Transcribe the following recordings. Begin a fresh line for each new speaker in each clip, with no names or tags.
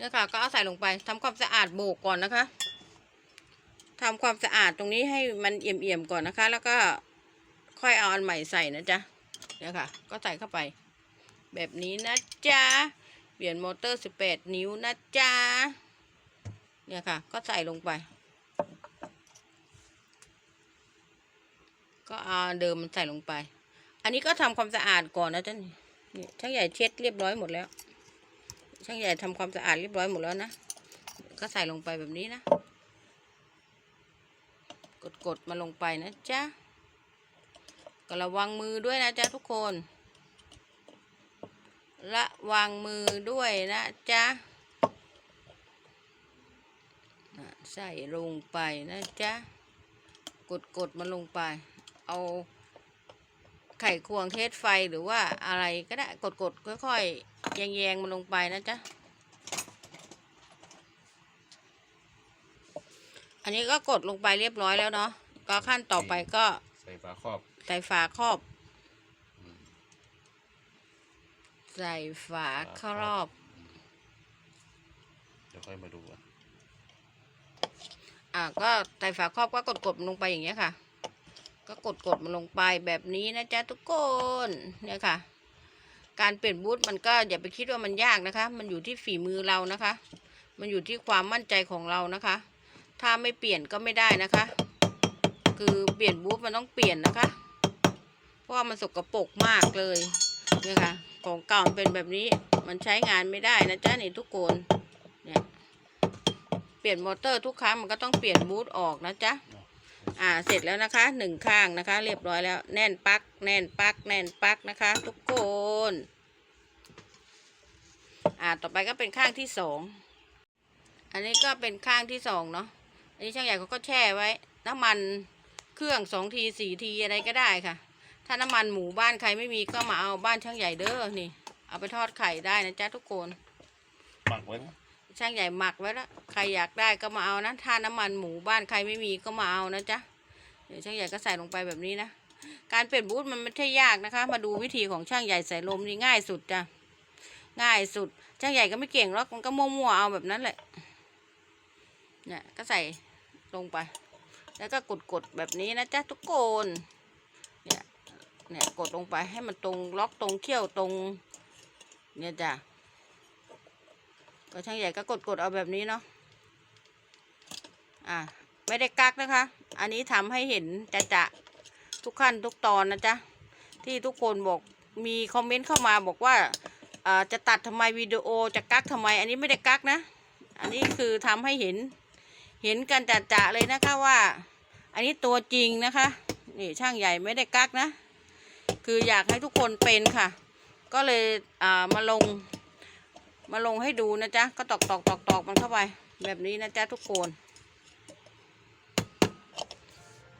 เนี่ยค่ะ ก็เอาใส่ลงไปทำความสะอาดโบกก่อนนะคะทำความสะอาดตรงนี้ให้มันเอี่ยมๆก่อนนะคะ แล้วก็ค่อยเอาอันใหม่ใส่นะจ๊ะเนี่ยค่ะ ก็ใส่เข้าไป แบบนี้นะจ๊ะเปลี่ยนมอเตอร์18 นิ้วนะจ๊ะเนี่ยค่ะ ก็ใส่ลงไป ก็เอาเดิมมันใส่ลงไป อันนี้ก็ทำความสะอาดก่อนนะจ๊ะนี่นี่ช่างใหญ่เช็ดเรียบร้อยหมดแล้ว ช่างใหญ่ทำความสะอาดเรียบร้อยหมดแล้วนะ ก็ใส่ลงไปแบบนี้นะ กดกดมาลงไปนะจ๊ะก็ระวังมือด้วยนะจ๊ะทุกคน ระวังมือด้วยนะจ๊ะน่ะใส่ลงไปนะจ๊ะ กดกดมาลงไป เอา ไข่ควงเทสไฟหรือว่าอะไรก็ได้กดกดค่อยๆแยงแยงๆมันลงไปนะจ๊ะ อันนี้ก็กดลงไปเรียบร้อยแล้วเนาะก็ขั้นต่อไปก็
ใส่ฝาครอบ
ใส่ฝาครอบ ใส่ฝาครอบ
เดี๋ยวค่อยมาดูกัน
อ่าก็ใส่ฝาครอบก็กดกดมันลงไปอย่างเงี้ยค่ะ ก็กดกดมันลงไปแบบนี้นะจ๊ะทุกคนเนี่ยค่ะ การเปลี่ยนบูทมันก็อย่าไปคิดว่ามันยากนะคะ มันอยู่ที่ฝีมือเรานะคะ มันอยู่ที่ความมั่นใจของเรานะคะ ถ้าไม่เปลี่ยนก็ไม่ได้นะคะ คือเปลี่ยนบูทมันต้องเปลี่ยนนะคะ เพราะว่ามันสกปรกมากเลยเนี่ยค่ะของเก่ามันเป็นแบบนี้มันใช้งานไม่ได้นะจ๊ะนี่ทุกคนเนี่ยเปลี่ยนมอเตอร์ทุกครั้งมันก็ต้องเปลี่ยนบูทออกนะจ๊ะ อ่าเสร็จแล้วนะคะหนึ่งข้างนะคะ เรียบร้อยแล้ว แน่นปัก แน่นปัก แน่นปักนะคะ ทุกคนอ่าต่อไปก็เป็นข้างที่สองอันนี้ก็เป็นข้างที่สองเนาะอันนี้ช่างใหญ่เขาก็แช่ไว้ น้ำมันเครื่องสองทีสี่ทีอะไรก็ได้ค่ะ ถ้าน้ำมันหมูบ้านใครไม่มีก็มาเอาบ้านช่างใหญ่เด้อนี่ เอาไปทอดไข่ได้นะจ๊ะทุกคน
หมักไว้
ช่างใหญ่หมักไว้แล้วใครอยากได้ก็มาเอานะถ้าน้ำมันหมูบ้านใครไม่มีก็มาเอานะจ๊ะเดี๋ยวช่างใหญ่ก็ใส่ลงไปแบบนี้นะการเปลี่ยนบูทมันไม่ใช่ยากนะคะ มาดูวิธีของช่างใหญ่ใส่ลมนี่ง่ายสุดจ้ะง่ายสุด ช่างใหญ่ก็ไม่เก่งหรอกมันก็มั่วๆเอาแบบนั้นแหละเนี่ยก็ใส่ลงไป แล้วก็กดๆแบบนี้นะจ๊ะทุกคนเนี่ยเนี่ยกดลงไปให้มันตรงล็อกตรงเขี้ยวตรง เนี่ยจ้ะ ก็ช่างใหญ่ก็กดกดๆเอาแบบนี้เนาะอะไม่ได้กักนะคะ อันนี้ทำให้เห็นจะจะทุกขั้นทุกตอนนะจ๊ะที่ทุกคนบอกมีคอมเมนต์เข้ามาบอกว่าอ่าจะตัดทำไมวิดีโอจะกักทำไม อันนี้ไม่ได้กักนะ อันนี้คือทำให้เห็นเห็นกันจะจะเลยนะคะว่า อันนี้ตัวจริงนะคะนี่ช่างใหญ่ไม่ได้กักนะ คืออยากให้ทุกคนเป็นค่ะ ก็เลยอ่ามาลง มาลงให้ดูนะจ๊ะ ก็ตอกตอกตอกตอกมันเข้าไป แบบนี้นะจ๊ะทุกคน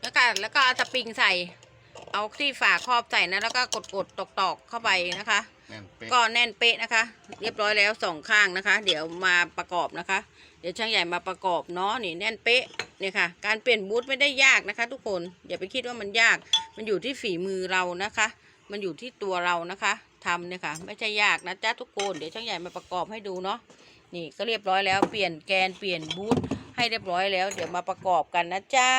แล้วก็แล้วก็เอาสปริงใส่ เอาที่ฝาครอบใส่นะ แล้วก็กดกดตอกตอกเข้าไปนะคะ
แน่นเป๊ะ
ก็แน่นเป๊ะนะคะ เรียบร้อยแล้วสองข้างนะคะ เดี๋ยวมาประกอบนะคะ เดี๋ยวช่างใหญ่มาประกอบเนาะนี่แน่นเป๊ะเนี่ยค่ะ การเปลี่ยนบูทไม่ได้ยากนะคะ ทุกคนอย่าไปคิดว่ามันยาก มันอยู่ที่ฝีมือเรานะคะ มันอยู่ที่ตัวเรานะคะ ทำเนี่ยค่ะ ไม่ใช่ยากนะจ๊ะทุกคนเดี๋ยวช่างใหญ่มาประกอบให้ดูเนาะนี่ก็เรียบร้อยแล้วเปลี่ยนแกนเปลี่ยนบูทให้เรียบร้อยแล้ว เดี๋ยวมาประกอบกันนะจ๊ะ